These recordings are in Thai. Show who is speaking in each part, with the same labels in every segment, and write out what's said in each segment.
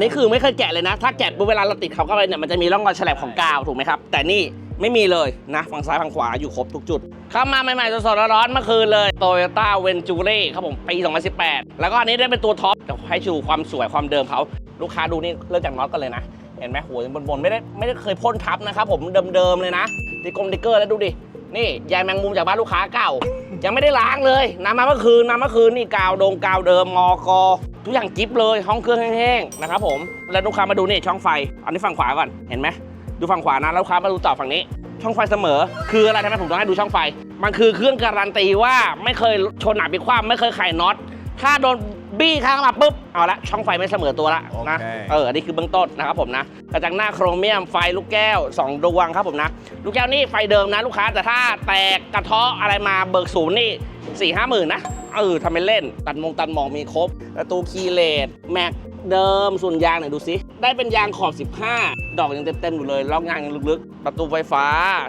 Speaker 1: นนี้คือไม่เคยแกะเลยนะ ถ้าแกะปุ๊บเวลาเราติดเขาเข้าไปเนี่ยมันจะมีร่องรอยแฉลบของกาวถูกไหมครับ แต่นี่ไม่มีเลยนะฝั่งซ้ายฝั่งขวาอยู่ครบทุกจุด เข้ามาใหม่ๆสดๆร้อนๆเมื่อคืนเลย Toyota v e n t u r e ครับผมปี 2018 แล้วก็อันนี้ได้เป็นตัวท็อปจะให้ชูความสวยความเดิมเขาลูกค้าดูนี่เริ่มจากน็อตกันเลยนะ เห็นไหมหัวบนๆไม่ได้ไม่ได้เคยพ่นทับนะครับผมเดิมๆเลยนะดิกรมดิเกอร์แล้วดูดิ นี่ยายแมงมุมจากบ้านลูกค้าเก่า ยังไม่ได้ล้างเลยนำมาเมื่อคืนนำเมื่อคืนนี่กาวดงกาวเดิมมอกอทุกอย่างจิ๊บเลยห้องเครื่องแห้งๆนะครับผมแล้วลูกค้ามาดูนี่ช่องไฟ อันนี้ฝั่งขวาก่อนเห็นไหมดูฝั่งขวานะแล้วลูกค้ามาดูต่อฝั่งนี้ ช่องไฟเสมอ คืออะไรทำไมผมต้องให้ดูช่องไฟ มันคือเครื่องการันตีว่าไม่เคยชนหนาปีคว่ำไม่เคยไขน็อตถ้าโดน บี้ข้างมาปุ๊บเอาละช่องไฟไม่เสมอตัวละนะ
Speaker 2: โอเค
Speaker 1: เอออันนี้คือเบื้องต้นนะครับผมนะกระจังหน้าโครเมียมไฟลูกแก้ว2ดวงครับผมนะ ลูกแก้วนี่ไฟเดิมนะ ลูกค้าแต่ถ้าแตกกระเทาะอะไรมาเบิกศูนย์นี่สี่ห้าหมื่นนะเออทำเป็นเล่น ตัดมงตัดหมองมีครบประตูคีย์เลสแม็กเดิมส่วนยางหน่อยดูสิได้เป็นยางขอบ 15 ดอกยังเต็มๆอยู่เลยล็อกยางยังลึกๆ ประตูไฟฟ้า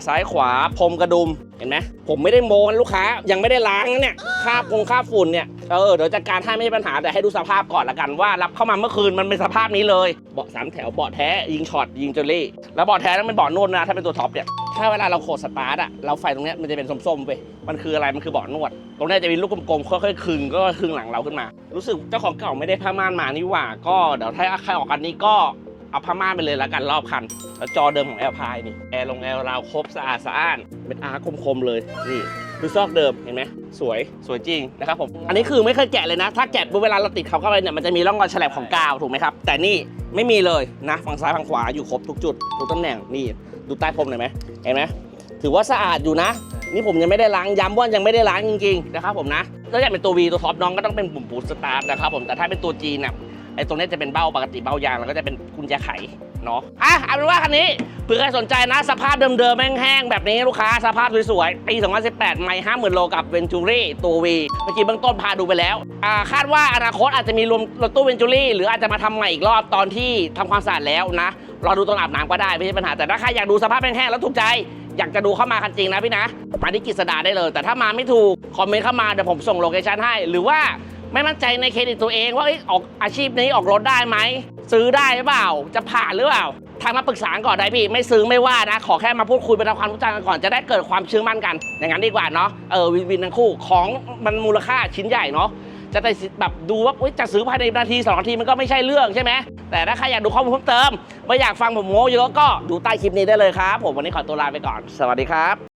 Speaker 1: ซ้ายขวาพรมกระดุมเห็นไหมผมไม่ได้โมนะลูกค้ายังไม่ได้ล้างนะเนี่ยค่าพงค่าฝุ่นเนี่ย เออเดี๋ยวจัดการให้ไม่ใช่ปัญหาแต่ให้ดูสภาพก่อนละกันว่ารับเข้ามาเมื่อคืนมันเป็นสภาพนี้เลยเบาะสามแถวเบาะแท้ยิงช็อตยิงเจอรี่แล้วเบาะแท้ต้องเป็นเบาะนวดนะถ้าเป็นตัวท็อปเนี่ยถ้าเวลาเราโขดสตาร์ทอะเราไฟตรงเนี้ยมันจะเป็นส้มๆไปมันคืออะไรมันคือเบาะนวด ตรงนี้จะมีลูกกลมๆค่อยๆคึงก็คึงหลังเราขึ้นมา รู้สึกเจ้าของเก่าไม่ได้ผ้าม่านมานี่หว่า ก็เดี๋ยวถ้าใครออกคันนี้ก็ เอาผ้าม่านไปเลยละกันรอบคัน แล้วจอเดิมของแอลพายนี่ แอร์ลงแอร์ราวครบสะอาดสะอ้าน เป็นอาร์คมๆเลย นี่ดูซอกเดิมเห็นไหมสวยสวยจริงนะครับผม อันนี้คือไม่เคยแกะเลยนะ ถ้าแกะปุ๊บเวลาเราติดเขาเข้าไปเนี่ยมันจะมีร่องรอยฉลบของกาวถูกไหมครับ แต่นี่ไม่มีเลยนะฝั่งซ้ายฝั่งขวาอยู่ครบทุกจุดทุกตำแหน่งนี่ดูใต้พรมหน่อยไหมเห็นไหมถือว่าสะอาดอยู่นะ นี่ผมยังไม่ได้ล้างย้ำว่ายังไม่ได้ล้างจริงๆนะครับผมนะถ้าอยากเป็นตัว V ตัวท็อปน้องก็ต้องเป็นปุ่มปูสตาร์ทนะครับผมแต่ถ้าเป็นตัว G เนี่ย ไอ้ตรงนี้จะเป็นเบ้าปกติเบ้ายางแล้วก็จะเป็นกุญแจไขเนาะอะเอาเป็นว่าคันนี้เผื่อใครสนใจนะสภาพเดิมๆแห้งๆแบบนี้ลูกค้าสภาพสวยๆปี 2018 ไม่50,000โลกับเวนจูรี่ตัว V เมื่อกี้เบื้องต้นพาดูไปแล้วอ่าคาดว่าอนาคตอาจจะมีรวมรถตู้เวนจูรี่หรืออาจจะมาทำใหม่อีกรอบตอนที่ทำความสะอาดแล้วนะรอดูตอนอาบน้ำก็ได้ไม่ใช่ปัญหาแต่ถ้าใครอยากดูสภาพแห้งๆแล้วถูกใจอยากจะดูเข้ามาคันจริงนะพี่นะมาที่กิษดาได้เลย แต่ถ้ามาไม่ถูกคอมเมนต์เข้ามาเดี๋ยวผมส่งโลเคชันให้ หรือว่า ไม่มั่นใจในเครดิตตัวเองว่าอออกอาชีพนี้ออกรถได้ไหมซื้อได้หรือเปล่า จะผ่านหรือเปล่าทางมาปรึกษาก่อนได้พี่ ไม่ซื้อไม่ว่านะ ขอแค่มาพูดคุยไปทำความรู้จักกันก่อนจะได้เกิดความเชื่อมั่นกัน อย่างนั้นดีกว่าเนาะเออวินวินทั้งคู่ของมันมูลค่าชิ้นใหญ่เนาะจะแต่แบบดูว่าจะซื้อภายในนาทีสองนาทีมันก็ไม่ใช่เรื่องใช่ไหมแต่ถ้าใครอยากดูข้อมูลเพิ่มเติมไม่อยากฟังผมโม้เยอะก็ดูใต้คลิปนี้ได้เลยครับ ผมวันนี้ขอตัวลาไปก่อน สวัสดีครับ